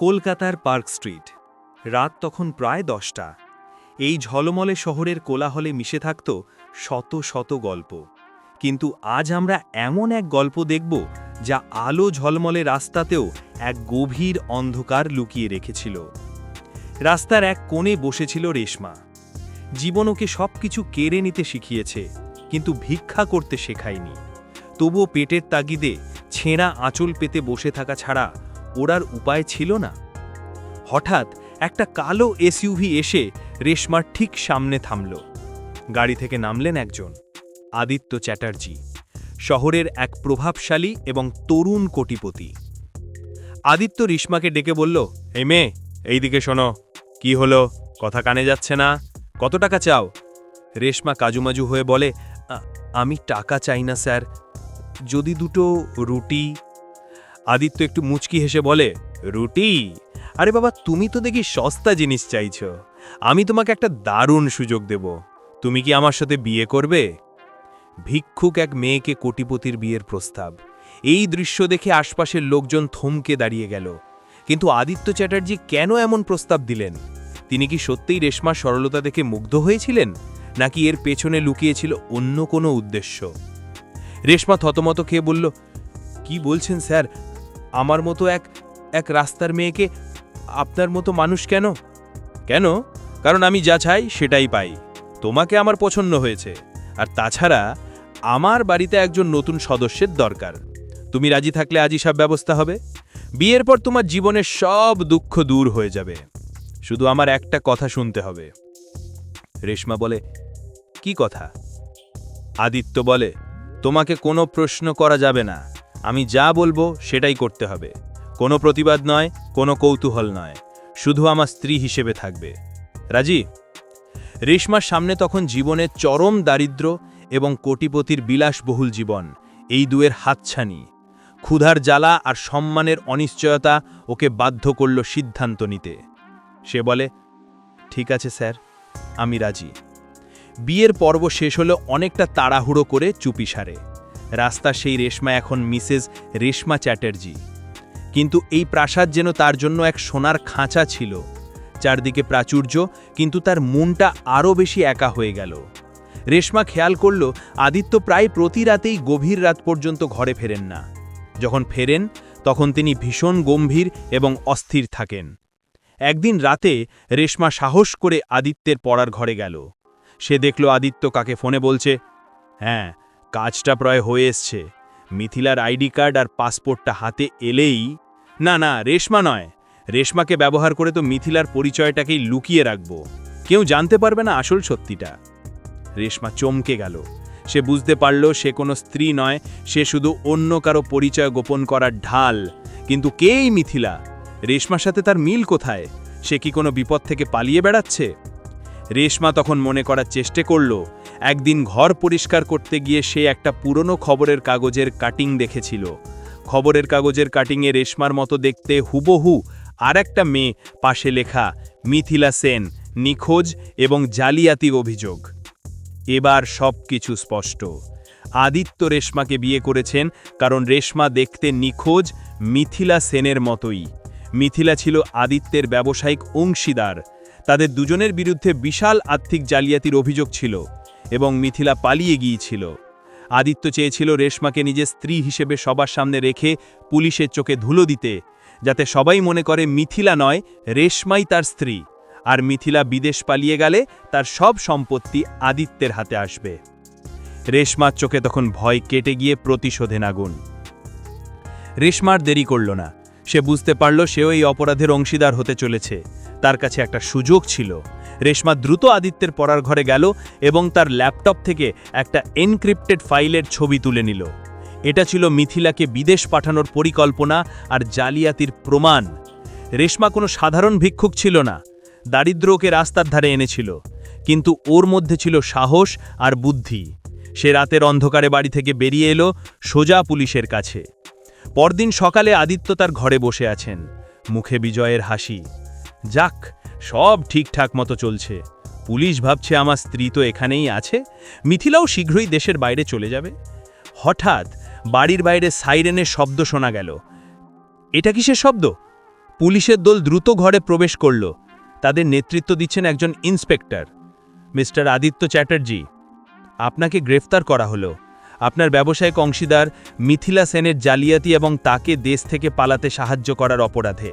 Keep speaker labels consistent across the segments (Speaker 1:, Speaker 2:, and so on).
Speaker 1: কলকাতার park street. রাত তখন প্রায় দশটা। এই ঝলমলে শহরের কোলাহলে মিশে থাকত শত শত গল্প। কিন্তু আজ আমরা এমন এক গল্প দেখব যা আলো ঝলমলে রাস্তাতেও এক গভীর অন্ধকার লুকিয়ে রেখেছিল। রাস্তার এক কোণে বসেছিল রেশমা। জীবন ওকে সবকিছু কেড়ে নিতে শিখিয়েছে, কিন্তু ভিক্ষা করতে শেখায়নি। তবুও পেটের তাগিদে ছেঁড়া আঁচল পেতে বসে থাকা ছাড়া ওরার উপায় ছিল না। হঠাৎ একটা কালো এসইউভি এসে রেশমার ঠিক সামনে থামল। গাড়ি থেকে নামলেন একজন, আদিত্য চ্যাটার্জি, শহরের এক প্রভাবশালী এবং তরুণ কোটিপতি। আদিত্য রেশমাকে ডেকে বলল, এই মেয়ে, এইদিকে শোনো, কি হলো? কথা কানে যাচ্ছে না? কত টাকা চাও? রেশমা কাজুমাজু হয়ে বলে আমি টাকা চাই না, স্যার। যদি দুটো রুটি আদিত্য একটু মুচকি হেসে বলে, রুটি? আরে বাবা, তুমি তো দেখি সস্তা জিনিস চাইছ। আমি তোমাকে একটা দারুণ সুযোগ দেব। তুমি কি আমার সাথে বিয়ে করবে? ভিক্ষুক এক মেয়েকে কোটিপতির বিয়ের প্রস্তাব। এই দৃশ্য দেখে আশপাশের লোকজন থমকে দাঁড়িয়ে গেল। কিন্তু আদিত্য চ্যাটার্জি কেন এমন প্রস্তাব দিলেন? তিনি কি সত্যিই রেশমার সরলতা দেখে মুগ্ধ হয়েছিলেন? নাকি এর পেছনে লুকিয়েছিল অন্য কোনো উদ্দেশ্য? রেশমা থতমত খেয়ে বলল, কি বলছেন স্যার? আমার মতো এক এক রাস্তার মেয়েকে আপনার মতো মানুষ কেন? কেন? কারণ আমি যা চাই সেটাই পাই। তোমাকে আমার পছন্দ হয়েছে। আর তাছাড়া আমার বাড়িতে একজন নতুন সদস্যের দরকার। তুমি রাজি থাকলে আজই সব ব্যবস্থা হবে। বিয়ের পর তোমার জীবনের সব দুঃখ দূর হয়ে যাবে। শুধু আমার একটা কথা শুনতে হবে। রেশমা বলে, কি কথা? আদিত্য বলে, তোমাকে কোনো প্রশ্ন করা যাবে না। আমি যা বলব সেটাই করতে হবে। কোনো প্রতিবাদ নয়, কোনো কৌতূহল নয়। শুধু আমার স্ত্রী হিসেবে থাকবে। রাজি, রেশমার সামনে তখন জীবনের চরম দারিদ্র এবং কোটিপতির বিলাসবহুল জীবন, এই দুয়ের হাতছানি। ক্ষুধার জ্বালা আর সম্মানের অনিশ্চয়তা ওকে বাধ্য করল সিদ্ধান্ত নিতে। সে বলে, ঠিক আছে স্যার, আমি রাজি। বিয়ের পর্ব শেষ হলো অনেকটা তাড়াহুড়ো করে চুপি সারে। রাস্তা সেই রেশমা এখন মিসেস রেশমা চ্যাটার্জি। কিন্তু এই প্রাসাদ যেন তার জন্য এক সোনার খাঁচা ছিল। চারদিকে প্রাচুর্য, কিন্তু তার মনটা আরও বেশি একা হয়ে গেল। রেশমা খেয়াল করল, আদিত্য প্রায় প্রতি রাতেই গভীর রাত পর্যন্ত ঘরে ফেরেন না। যখন ফেরেন, তখন তিনি ভীষণ গম্ভীর এবং অস্থির থাকেন। একদিন রাতে রেশমা সাহস করে আদিত্যের পড়ার ঘরে গেল। সে দেখল আদিত্য কাকে ফোনে বলছে হ্যাঁ কাজটা প্রায় হয়ে এসছে। মিথিলার আইডি কার্ড আর পাসপোর্টটা হাতে এলেই না না, রেশমা নয়। রেশমাকে ব্যবহার করে তো মিথিলার পরিচয়টাকেই লুকিয়ে রাখব। কেউ জানতে পারবে না আসল সত্যিটা। রেশমা চমকে গেল। সে বুঝতে পারল সে কোনো স্ত্রী নয়, সে শুধু অন্য কারও পরিচয় গোপন করার ঢাল। কিন্তু কেই মিথিলা? রেশমার সাথে তার মিল কোথায়? সে কি কোনো বিপদ থেকে পালিয়ে বেড়াচ্ছে? রেশমা তখন মনে করার চেষ্টা করল একদিন ঘর পরিষ্কার করতে গিয়ে সে একটা পুরনো খবরের কাগজের কাটিং দেখেছিল। খবরের কাগজের কাটিংয়ে রেশমার মতো দেখতে হুবহু আর একটা মেয়ে, পাশে লেখা, মিথিলা সেন, নিখোঁজ এবং জালিয়াতি অভিযোগ। এবার সব কিছু স্পষ্ট। আদিত্য রেশমাকে বিয়ে করেছেন কারণ রেশমা দেখতে নিখোঁজ মিথিলা সেনের মতোই। মিথিলা ছিল আদিত্যের ব্যবসায়িক অংশীদার। তাদের দুজনের বিরুদ্ধে বিশাল আর্থিক জালিয়াতির অভিযোগ ছিল। এবং মিথিলা পালিয়ে গিয়েছিল। আদিত্য চেয়েছিল রেশমাকে নিজের স্ত্রী হিসেবে সবার সামনে রেখে পুলিশের চোখে ধুলো দিতে, যাতে সবাই মনে করে মিথিলা নয়, রেশমাই তার স্ত্রী। আর মিথিলা বিদেশ পালিয়ে গেলে তার সব সম্পত্তি আদিত্যের হাতে আসবে। রেশমার চোখে তখন ভয় কেটে গিয়ে প্রতিশোধে নাগুন। রেশমার দেরি করল না। সে বুঝতে পারল সেও এই অপরাধের অংশীদার হতে চলেছে। তার কাছে একটা সুযোগ ছিল। রেশমা দ্রুত আদিত্যের পড়ার ঘরে গেল এবং তার ল্যাপটপ থেকে একটা এনক্রিপ্টেড ফাইলের ছবি তুলে নিল। এটা ছিল মিথিলাকে বিদেশ পাঠানোর পরিকল্পনা আর জালিয়াতির প্রমাণ। রেশমা কোনো সাধারণ ভিক্ষুক ছিল না। দারিদ্র ওকে রাস্তার ধারে এনেছিল। কিন্তু ওর মধ্যে ছিল সাহস আর বুদ্ধি। সে রাতের অন্ধকারে বাড়ি থেকে বেরিয়ে এলো সোজা পুলিশের কাছে। পরদিন সকালে আদিত্য তার ঘরে বসে আছেন। মুখে বিজয়ের হাসি। যাক, সব ঠিকঠাক মতো চলছে। পুলিশ ভাবছে আমার স্ত্রী তো এখানেই আছে। মিথিলাও শীঘ্রই দেশের বাইরে চলে যাবে। হঠাৎ বাড়ির বাইরে সাইরেনের শব্দ শোনা গেল। এটা কিসের শব্দ? পুলিশের দল দ্রুত ঘরে প্রবেশ করল। তাদের নেতৃত্ব দিচ্ছেন একজন ইন্সপেক্টর। মিস্টার আদিত্য চ্যাটার্জি, আপনাকে গ্রেফতার করা হলো। আপনার ব্যবসায়িক অংশীদার মিথিলা সেনের জালিয়াতি এবং তাকে দেশ থেকে পালাতে সাহায্য করার অপরাধে।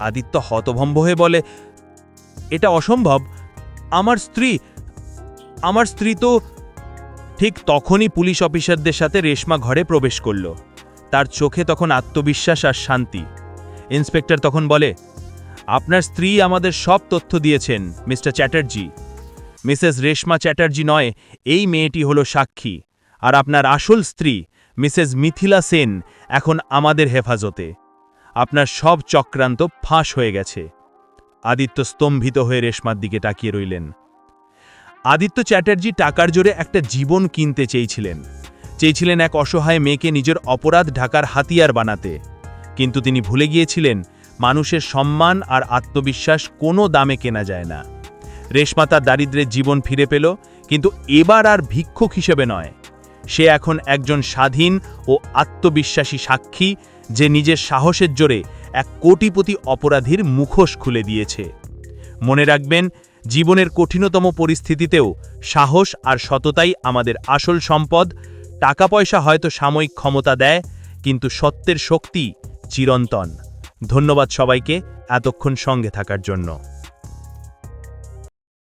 Speaker 1: আদিত্য হতভম্ব হয়ে বলে, এটা অসম্ভব। আমার স্ত্রী আমার স্ত্রী তো ঠিক তখনই পুলিশ অফিসারদের সাথে রেশমা ঘরে প্রবেশ করল। তার চোখে তখন আত্মবিশ্বাস আর শান্তি। ইন্সপেক্টর তখন বলে, আপনার স্ত্রী আমাদের সব তথ্য দিয়েছেন, মিস্টার চ্যাটার্জি। মিসেস রেশমা চ্যাটার্জি নয়, এই মেয়েটি হলো সাক্ষী। আর আপনার আসল স্ত্রী, মিসেস মিথিলা সেন, এখন আমাদের হেফাজতে। আপনার সব চক্রান্ত ফাঁস হয়ে গেছে। আদিত্য স্তম্ভিত হয়ে রেশমার দিকে তাকিয়ে রইলেন। আদিত্য চ্যাটার্জি টাকার জোরে একটা জীবন কিনতে চেয়েছিলেন। চেয়েছিলেন এক অসহায় মেয়েকে নিজের অপরাধ ঢাকার হাতিয়ার বানাতে। কিন্তু তিনি ভুলে গিয়েছিলেন, মানুষের সম্মান আর আত্মবিশ্বাস কোনো দামে কেনা যায় না। রেশমা তার দারিদ্রের জীবন ফিরে পেল, কিন্তু এবার আর ভিক্ষুক হিসেবে নয়। সে এখন একজন স্বাধীন ও আত্মবিশ্বাসী সাক্ষী যে নিজের সাহসের জোরে এক কোটিপতি অপরাধীর মুখোশ খুলে দিয়েছে। মনে রাখবেন, জীবনের কঠিনতম পরিস্থিতিতেও সাহস আর সততাই আমাদের আসল সম্পদ। টাকা পয়সা হয়তো সাময়িক ক্ষমতা দেয়, কিন্তু সত্যের শক্তি চিরন্তন। ধন্যবাদ সবাইকে, এতক্ষণ সঙ্গে থাকার জন্য।